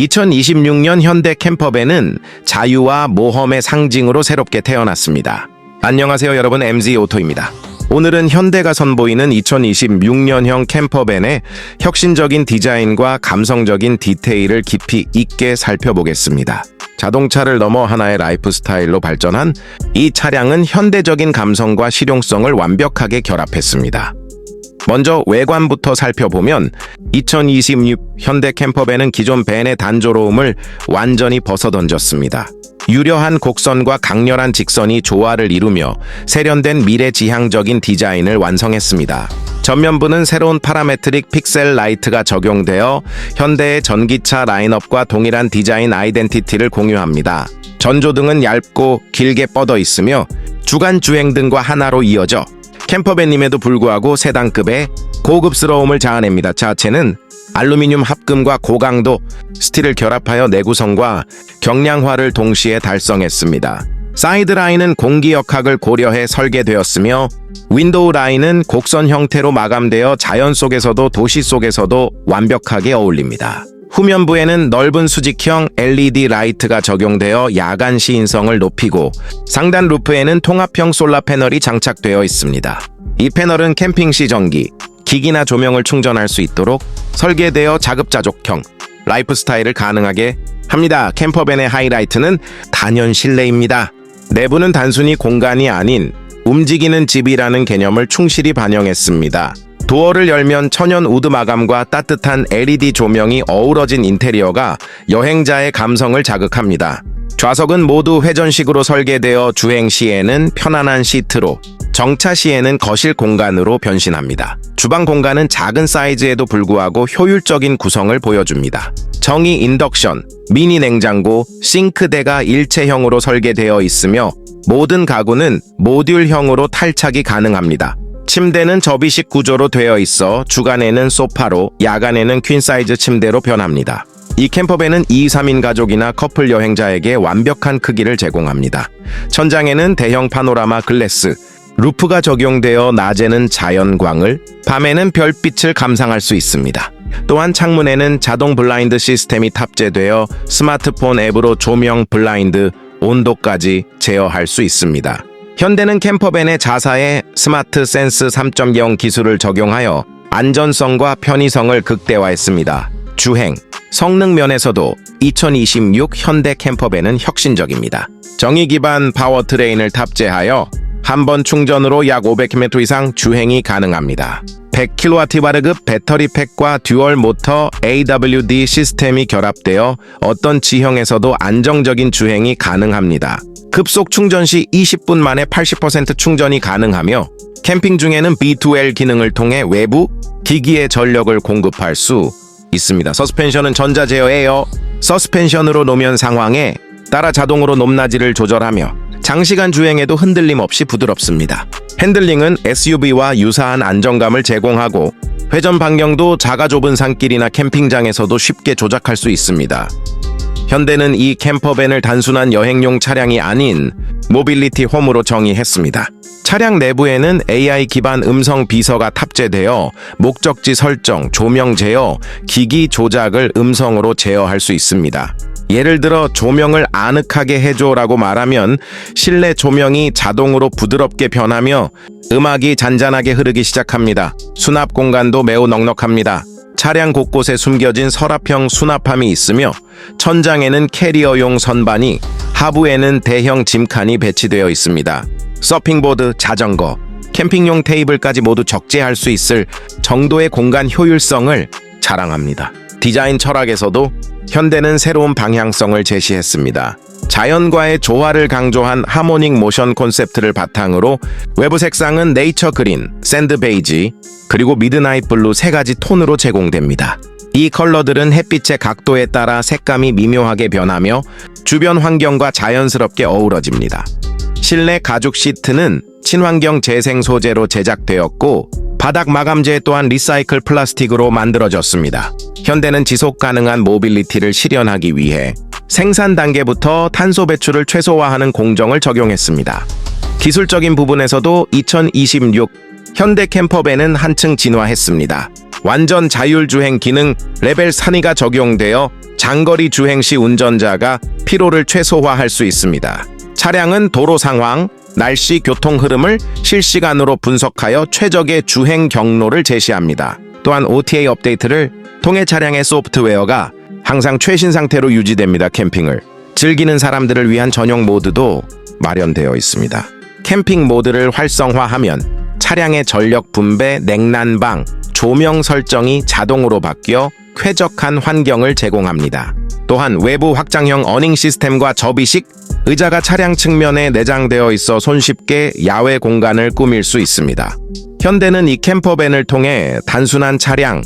2026년 현대 캠퍼밴은 자유와 모험의 상징으로 새롭게 태어났습니다. 안녕하세요 여러분 MZ 오토입니다. 오늘은 현대가 선보이는 2026년형 캠퍼밴의 혁신적인 디자인과 감성적인 디테일을 깊이 있게 살펴보겠습니다. 자동차를 넘어 하나의 라이프 스타일로 발전한 이 차량은 현대적인 감성과 실용성을 완벽하게 결합했습니다. 먼저 외관부터 살펴보면 2026 현대 캠퍼밴은 기존 밴의 단조로움을 완전히 벗어던졌습니다. 유려한 곡선과 강렬한 직선이 조화를 이루며 세련된 미래지향적인 디자인을 완성했습니다. 전면부는 새로운 파라메트릭 픽셀 라이트가 적용되어 현대의 전기차 라인업과 동일한 디자인 아이덴티티를 공유합니다. 전조등은 얇고 길게 뻗어 있으며 주간 주행등과 하나로 이어져 캠퍼밴임에도 불구하고 세단급의 고급스러움을 자아냅니다. 자체는 알루미늄 합금과 고강도 스틸을 결합하여 내구성과 경량화를 동시에 달성했습니다. 사이드 라인은 공기 역학을 고려해 설계되었으며 윈도우 라인은 곡선 형태로 마감되어 자연 속에서도 도시 속에서도 완벽하게 어울립니다. 후면부에는 넓은 수직형 LED 라이트가 적용되어 야간 시인성을 높이고 상단 루프에는 통합형 솔라 패널이 장착되어 있습니다. 이 패널은 캠핑 시 전기, 기기나 조명을 충전할 수 있도록 설계되어 자급자족형 라이프 스타일을 가능하게 합니다. 캠퍼밴의 하이라이트는 단연 실내입니다. 내부는 단순히 공간이 아닌 움직이는 집이라는 개념을 충실히 반영했습니다. 도어를 열면 천연 우드 마감과 따뜻한 LED 조명이 어우러진 인테리어가 여행자의 감성을 자극합니다. 좌석은 모두 회전식으로 설계되어 주행 시에는 편안한 시트로, 정차 시에는 거실 공간으로 변신합니다. 주방 공간은 작은 사이즈에도 불구하고 효율적인 구성을 보여줍니다. 정의 인덕션, 미니 냉장고, 싱크대가 일체형으로 설계되어 있으며 모든 가구는 모듈형으로 탈착이 가능합니다. 침대는 접이식 구조로 되어 있어 주간에는 소파로, 야간에는 퀸 사이즈 침대로 변합니다. 이 캠퍼밴은 2, 3인 가족이나 커플 여행자에게 완벽한 크기를 제공합니다. 천장에는 대형 파노라마 글래스, 루프가 적용되어 낮에는 자연광을, 밤에는 별빛을 감상할 수 있습니다. 또한 창문에는 자동 블라인드 시스템이 탑재되어 스마트폰 앱으로 조명, 블라인드, 온도까지 제어할 수 있습니다. 현대는 캠퍼밴의 자사에 스마트 센스 3.0 기술을 적용하여 안전성과 편의성을 극대화했습니다. 주행, 성능 면에서도 2026 현대 캠퍼밴은 혁신적입니다. 정의 기반 파워트레인을 탑재하여 한 번 충전으로 약 500km 이상 주행이 가능합니다. 100kWh급 배터리 팩과 듀얼 모터 AWD 시스템이 결합되어 어떤 지형에서도 안정적인 주행이 가능합니다. 급속 충전 시 20분 만에 80% 충전이 가능하며 캠핑 중에는 B2L 기능을 통해 외부 기기에 전력을 공급할 수 있습니다. 서스펜션은 전자 제어에어 서스펜션으로 노면 상황에 따라 자동으로 높낮이를 조절하며 장시간 주행에도 흔들림 없이 부드럽습니다. 핸들링은 SUV와 유사한 안정감을 제공하고 회전 반경도 작아 좁은 산길이나 캠핑장에서도 쉽게 조작할 수 있습니다. 현대는 이 캠퍼밴을 단순한 여행용 차량이 아닌 모빌리티 홈으로 정의했습니다. 차량 내부에는 AI 기반 음성 비서가 탑재되어 목적지 설정, 조명 제어, 기기 조작을 음성으로 제어할 수 있습니다. 예를 들어 조명을 아늑하게 해줘라고 말하면 실내 조명이 자동으로 부드럽게 변하며 음악이 잔잔하게 흐르기 시작합니다. 수납 공간도 매우 넉넉합니다. 차량 곳곳에 숨겨진 서랍형 수납함이 있으며 천장에는 캐리어용 선반이 하부에는 대형 짐칸이 배치되어 있습니다. 서핑보드, 자전거, 캠핑용 테이블까지 모두 적재할 수 있을 정도의 공간 효율성을 자랑합니다. 디자인 철학에서도 현대는 새로운 방향성을 제시했습니다. 자연과의 조화를 강조한 하모닉 모션 콘셉트를 바탕으로 외부 색상은 네이처 그린, 샌드 베이지, 그리고 미드나잇 블루 세 가지 톤으로 제공됩니다. 이 컬러들은 햇빛의 각도에 따라 색감이 미묘하게 변하며 주변 환경과 자연스럽게 어우러집니다. 실내 가죽 시트는 친환경 재생 소재로 제작되었고 바닥 마감재 또한 리사이클 플라스틱으로 만들어졌습니다. 현대는 지속 가능한 모빌리티를 실현하기 위해 생산 단계부터 탄소 배출을 최소화하는 공정을 적용했습니다. 기술적인 부분에서도 2026 현대 캠퍼밴은 한층 진화했습니다. 완전 자율주행 기능 레벨 3가 적용되어 장거리 주행 시 운전자가 피로를 최소화할 수 있습니다. 차량은 도로 상황, 날씨, 교통 흐름을 실시간으로 분석하여 최적의 주행 경로를 제시합니다. 또한 OTA 업데이트를 통해 차량의 소프트웨어가 항상 최신 상태로 유지됩니다. 캠핑을 즐기는 사람들을 위한 전용 모드도 마련되어 있습니다. 캠핑 모드를 활성화하면 차량의 전력 분배, 냉난방, 조명 설정이 자동으로 바뀌어 쾌적한 환경을 제공합니다. 또한 외부 확장형 어닝 시스템과 접이식 의자가 차량 측면에 내장되어 있어 손쉽게 야외 공간을 꾸밀 수 있습니다. 현대는 이 캠퍼밴을 통해 단순한 차량,